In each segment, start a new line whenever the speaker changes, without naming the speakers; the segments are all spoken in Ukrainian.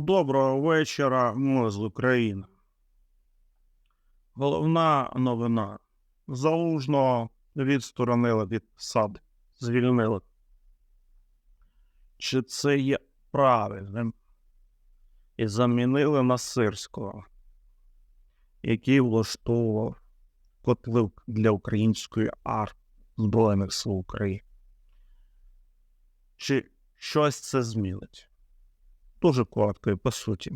Доброго вечора, ми з України. Головна новина. Залужного відсторонили від посади, звільнили. Чи це є правильним? І замінили на Сирського, який влаштовував котли для української армії Збройних сил України. Чи щось це змінить? Дуже коротко і по суті.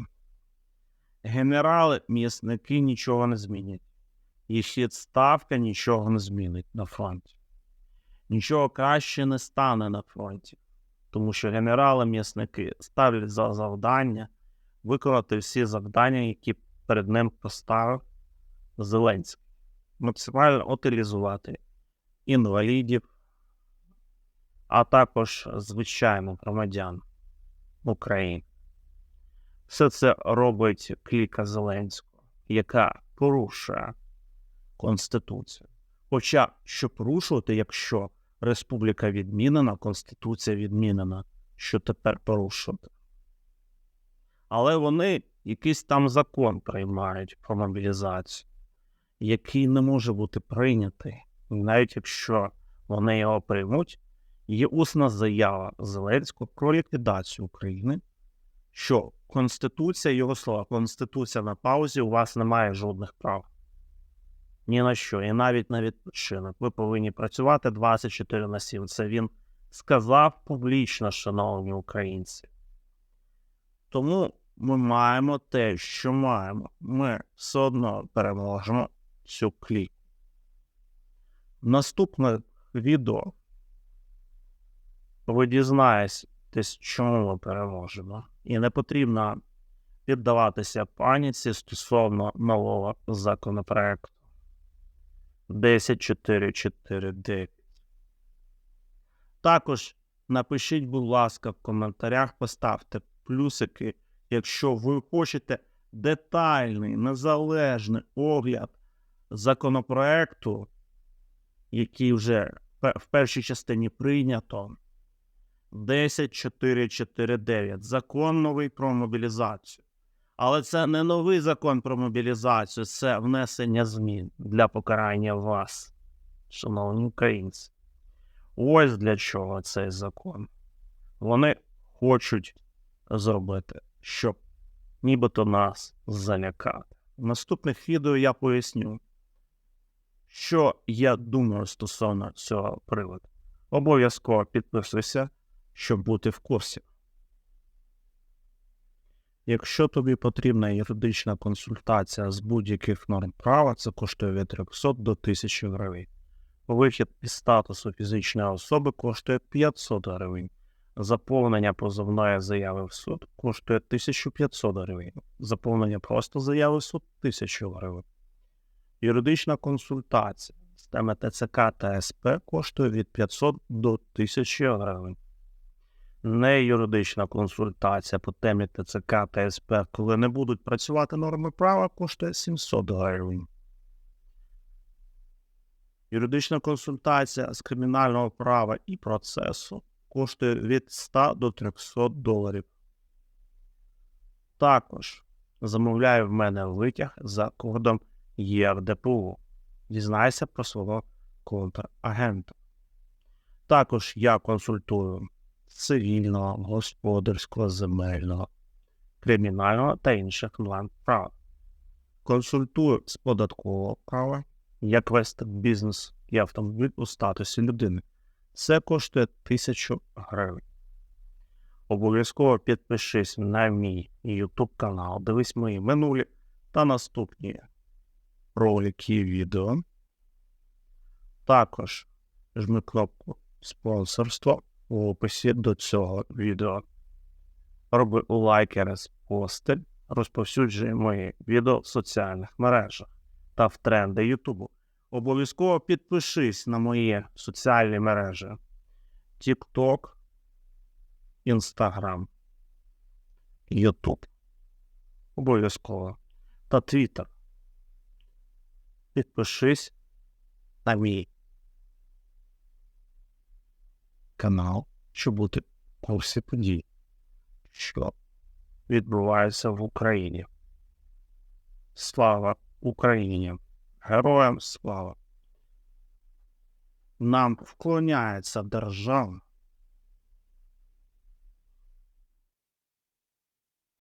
Генерали, м'ясники нічого не змінять. Їх відставка нічого не змінить на фронті. Нічого краще не стане на фронті, тому що генерали, м'ясники ставлять за завдання виконати всі завдання, які перед ним поставив Зеленський. Максимально утилізувати інвалідів, а також звичайних громадян України. Все це робить кліка Зеленського, яка порушує Конституцію. Хоча що порушувати, якщо республіка відмінена, Конституція відмінена, що тепер порушувати? Але вони якийсь там закон приймають про мобілізацію, який не може бути прийнятий, навіть якщо вони його приймуть, є усна заява Зеленського про ліквідацію України, що Конституція, його слова, Конституція на паузі, у вас немає жодних прав. Ні на що, і навіть на відпочинок. Ви повинні працювати 24 на 7. Це він сказав публічно, шановні українці. Тому ми маємо те, що маємо. Ми все одно переможемо цю кліку. Наступне відео ви дізнаєтесь, чому ми переможемо. І не потрібно піддаватися паніці стосовно нового законопроекту 10449. Також напишіть, будь ласка, в коментарях, поставте плюсики, якщо ви хочете детальний, незалежний огляд законопроекту, який вже в першій частині прийнято. 10449. Закон новий про мобілізацію. Але це не новий закон про мобілізацію, це внесення змін для покарання вас, шановні українці. Ось для чого цей закон. Вони хочуть зробити, щоб нібито нас залякати. В наступних відео я поясню, що я думаю стосовно цього приводу. Обов'язково підписуйся щоб бути в курсі. Якщо тобі потрібна юридична консультація з будь-яких норм права, це коштує від 300 до 1000 гривень. Вихід із статусу фізичної особи коштує 500 гривень. Заповнення позовної заяви в суд коштує 1500 гривень. Заповнення просто заяви в суд 1000 гривень. Юридична консультація з теми ТЦК та СП коштує від 500 до 1000 гривень не юридична консультація по темі ТЦК та СП, коли не будуть працювати норми права, коштує 700 гривень. Юридична консультація з кримінального права і процесу коштує від 100 до 300 доларів. Також замовляю в мене витяг за кодом ЄРДПУ. Дізнайся про свого контрагента. Також я консультую цивільного, господарського, земельного, кримінального та інших норм права. Консультую з податкового права, як вести бізнес і автомобіль у статусі людини. Це коштує 1000 гривень. Обов'язково підпишись на мій YouTube канал, дивись мої минулі та наступні ролики і відео. Також жми кнопку спонсорство у описі до цього відео. Роби лайки, розпости, розповсюджуй мої відео в соціальних мережах та в тренди Ютубу. Обов'язково підпишись на мої соціальні мережі TikTok, Instagram, YouTube. Обов'язково. Та Twitter. Підпишись на мій канал, щоб бути в курсі подій, що відбувається в Україні. Слава Україні! Героям слава! Нам вклоняється держава,